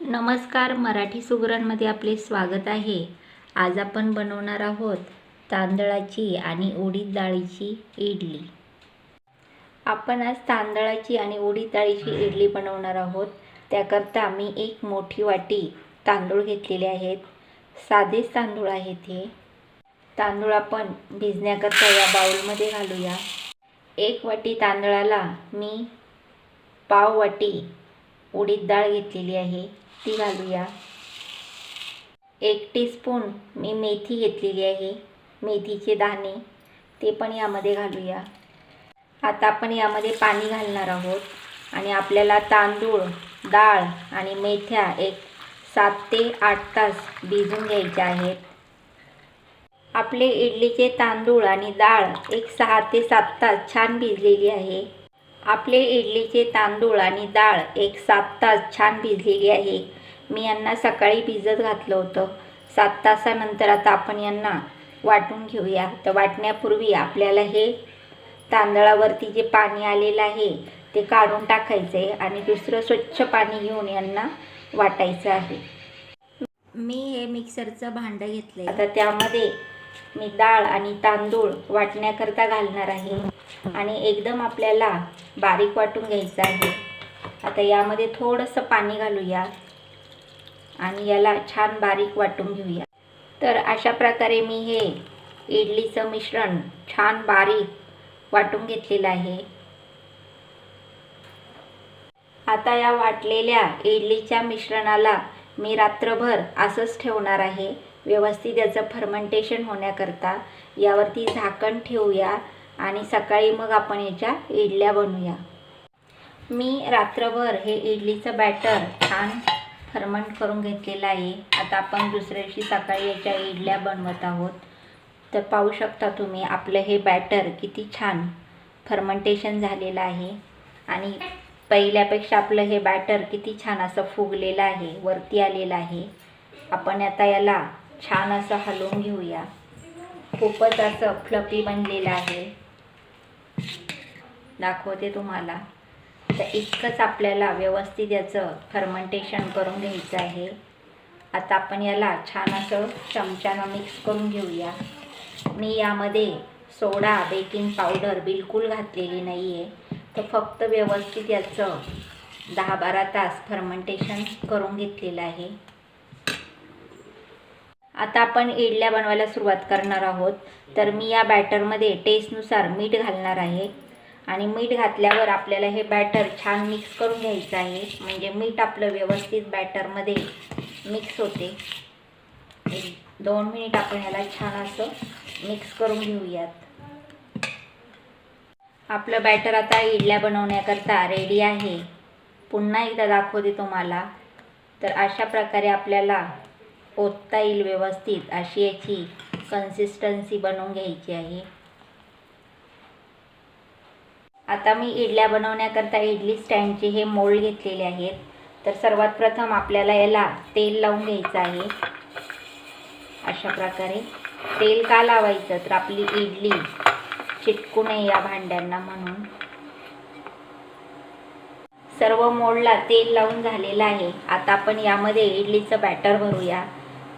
नमस्कार मराठी सुगरणमध्ये आपले स्वागत आहे. आज आपण बनवणार आहोत तांदळाची आणि उडीद डाळीची इडली. आपण आज तांदळाची आणि उडीद डाळीची इडली बनवणार आहोत. त्याकरता मी एक मोठी वाटी तांदूळ घेतलेले आहेत. साधेच तांदूळ आहेत हे. तांदूळ आपण भिजण्याकरता या बाउलमध्ये घालूया. एक वाटी तांदळाला मी पाव वाटी उडीद डाळ घेतलेली आहे. ती घालूया. एक टीस्पून मी मेथी घेतलेली आहे. मेथीचे दाणे ते पण यामध्ये घालूया. आता आपण यामध्ये पाणी घालणार आहोत आणि आपल्याला तांदूळ डाळ आणि मेथ्या एक सात ते आठ तास भिजून घ्यायच्या आहेत. आपले इडलीचे तांदूळ आणि डाळ एक सहा ते सात तास छान भिजलेली आहे. आपले इडलीचे तांदूळ आणि डाळ एक सात तास छान भिजलेली आहे. मी यांना सकाळी भिजत घातलं होतं. सात तासानंतर आता आपण यांना वाटून घेऊया. तर वाटण्यापूर्वी आपल्याला हे तांदळावरती जे पाणी आलेलं आहे ते काढून टाकायचं आहे आणि दुसरं स्वच्छ पाणी घेऊन यांना वाटायचं आहे. मी हे मिक्सरचं भांडं घेतलं आहे तर त्यामध्ये मी डाळ आणि तांदूळ वाटण्याकरता घालणार आहे. आणि एकदम आपल्याला बारीक वाटून घ्यायचं आहे. आता यामध्ये थोडंसं पाणी घालूया. आणि याला छान बारीक वाटून घेऊया. तर अशा प्रकारे मी हे इडलीचं मिश्रण छान बारीक वाटून घेतलेलं आहे. आता या वाटलेल्या इडलीच्या मिश्रणाला मी रात्रभर असंच ठेवणार आहे. व्यवस्थित याचं फर्मेंटेशन होण्याकरता यावरती झाकण ठेवूया आणि सकाळी मग आपण याच्या इडल्या बनवूया. मी रात्रभर हे इडलीचं बॅटर छान फर्मंट करून घेतलेलं आहे. आता आपण दुसऱ्या दिवशी सकाळी याच्या इडल्या बनवत आहोत. तर पाहू शकता तुम्ही आपलं हे बॅटर किती छान फर्मेंटेशन झालेलं आहे. आणि पहिल्यापेक्षा आपलं हे बॅटर किती छान असं फुगलेलं आहे वरती आलेलं आहे. आपण आता याला छान असं हलवून घेऊया. खूपच असं फ्लपी बनलेलं आहे. दाखवते तुम्हाला. तर इतकंच आपल्याला व्यवस्थित याचं फर्मंटेशन करून घ्यायचं आहे. आता आपण याला छान असं चमच्यानं मिक्स करून घेऊया. मी यामध्ये सोडा बेकिंग पावडर बिलकुल घातलेली नाही आहे तर फक्त व्यवस्थित याचं दहा बारा तास फर्मेंटेशन करून घेतलेलं आहे. आता आपण इडल्या बनवायला सुरुवात करणार आहोत. तर मी या बॅटरमध्ये टेस्टनुसार मीठ घालणार आहे. आणि मीठ घातल्यावर आपल्याला हे बॅटर छान मिक्स करून घ्यायचं आहे. म्हणजे मीठ आपलं व्यवस्थित बॅटरमध्ये मिक्स होते. दोन मिनिट आपण याला छान असं मिक्स करून घेऊयात. आपलं बॅटर आता इडल्या बनवण्याकरता रेडी आहे. पुन्हा एकदा दाखवते तुम्हाला. तर अशा प्रकारे आपल्याला ओतता येईल व्यवस्थित अशी याची कन्सिस्टन्सी बनवून घ्यायची आहे. आता मी इडल्या बनवण्याकरता इडली स्टँडचे हे मोल्ड घेतलेले आहेत. तर सर्वात प्रथम आपल्याला याला तेल लावून घ्यायचं आहे. अशा प्रकारे तेल का लावायचं? तर आपली इडली चिटकू नये या भांड्यांना म्हणून. सर्व मोडला तेल लावून झालेलं आहे. आता आपण यामध्ये इडलीचं बॅटर भरूया.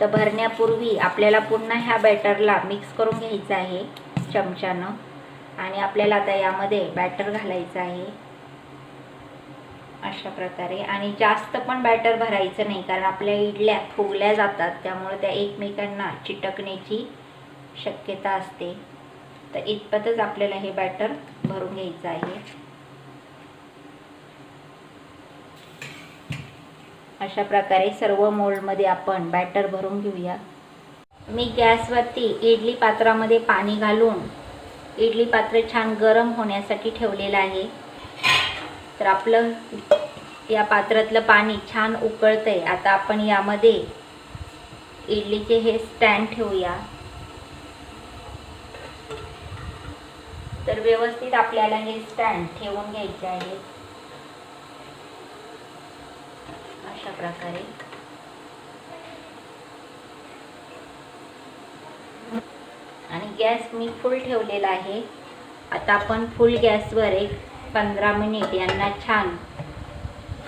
तर भरण्यापूर्वी आपल्याला पुन्हा ह्या बॅटरला मिक्स करून घ्यायचं आहे चमच्यानं. आणि आपल्याला आता यामध्ये बॅटर घालायचं आहे. अशा प्रकारे. आणि जास्त पण बॅटर भरायचं नाही कारण आपल्या इडल्या फुगल्या जातात त्यामुळे त्या एकमेकांना चिटकण्याची शक्यता असते. तर इतपतच आपल्याला हे बॅटर भरून घ्यायचं आहे. अशा प्रकारे सर्व मोल्डमध्ये आपण बॅटर भरून घेऊया. मी गॅसवरती इडली पात्रामध्ये पाणी घालून इडली पात्र छान गरम होण्यासाठी ठेवलेलं आहे. तर आपलं या पात्रातलं पाणी छान उकळतं आहे आता आपण यामध्ये इडलीचे हे स्टँड ठेवूया. तर व्यवस्थित आपल्याला हे स्टँड ठेवून घ्यायचे आहे अशा प्रकारे. आणि गॅस मी फुल ठेवलेला आहे. आता आपण फुल गॅसवर एक पंधरा मिनिट यांना छान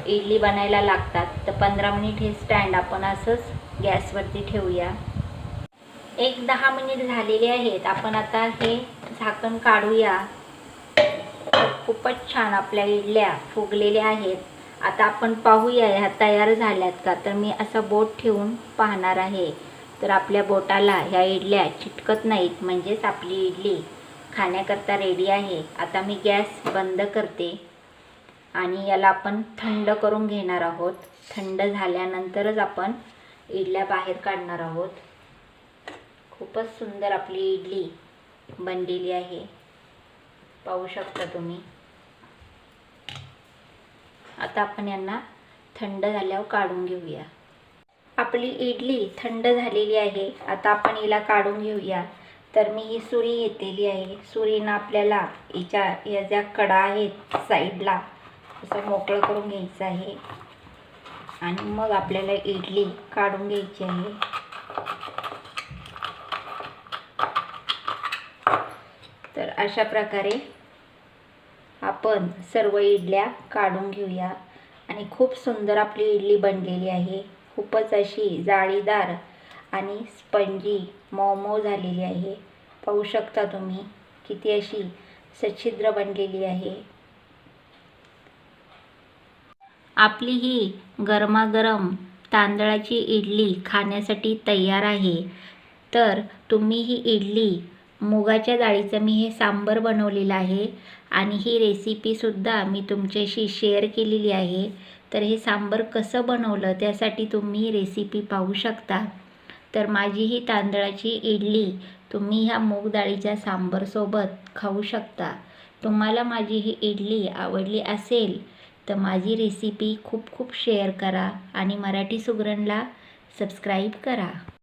इडली बनायला लागतात. तर पंधरा मिनिट हे स्टँड आपण असंच गॅसवरती ठेवूया. एक दहा मिनिट झालेले आहेत. आपण आता हे झाकण काढूया. खूपच छान आपल्या इडल्या फुगलेल्या आहेत. आता आपण पाहूया ह्या तयार झाल्यात का? तर मी असा बोट ठेवून पाहणार आहे. तर आपल्या बोटाला ह्या इडल्या चिटकत नाहीत म्हणजेच आपली इडली खाण्याकरता रेडी आहे. आता मी गॅस बंद करते आणि याला आपण थंड करून घेणार आहोत. थंड झाल्यानंतरच आपण इडल्या बाहेर काढणार आहोत. खूपच सुंदर आपली इडली बनलेली आहे. पाहू शकता तुम्ही. आता आपण यांना थंड झाल्यावर काढून घेऊया. आपली इडली थंड झालेली आहे. आता आपण हिला काढून घेऊया. तर मी ही सुरी घेतलेली आहे. सुरीनं आपल्याला हिच्या या ज्या कडा आहेत साईडला. असं मोकळं करून घ्यायचं आहे. आणि मग आपल्याला इडली काढून घ्यायची आहे. तर अशा प्रकारे आपण सर्व इडल्या काढून घेऊया. आणि खूप सुंदर आपली इडली बनलेली आहे. खूपच अशी जाळीदार आणि स्पंजी मऊ झालेली आहे. पाहू शकता तुम्ही किती अशी सच्छिद्र बनलेली आहे. आपली ही गरमागरम तांदळाची इडली खाण्यासाठी तयार आहे. तर तुम्ही ही इडली मुगाच्या डाळीचं मी हे सांबर बनवलेलं आहे आणि ही रेसिपीसुद्धा मी तुमच्याशी शेअर केलेली आहे. तर हे सांबर कसं बनवलं त्यासाठी तुम्ही रेसिपी पाहू शकता. तर माझी ही तांदळाची इडली तुम्ही ह्या मूग डाळीच्या सांबरसोबत खाऊ शकता. तुम्हाला माझी ही इडली आवडली असेल तर माझी रेसिपी खूप खूप शेअर करा आणि मराठी सुगरणला सबस्क्राईब करा.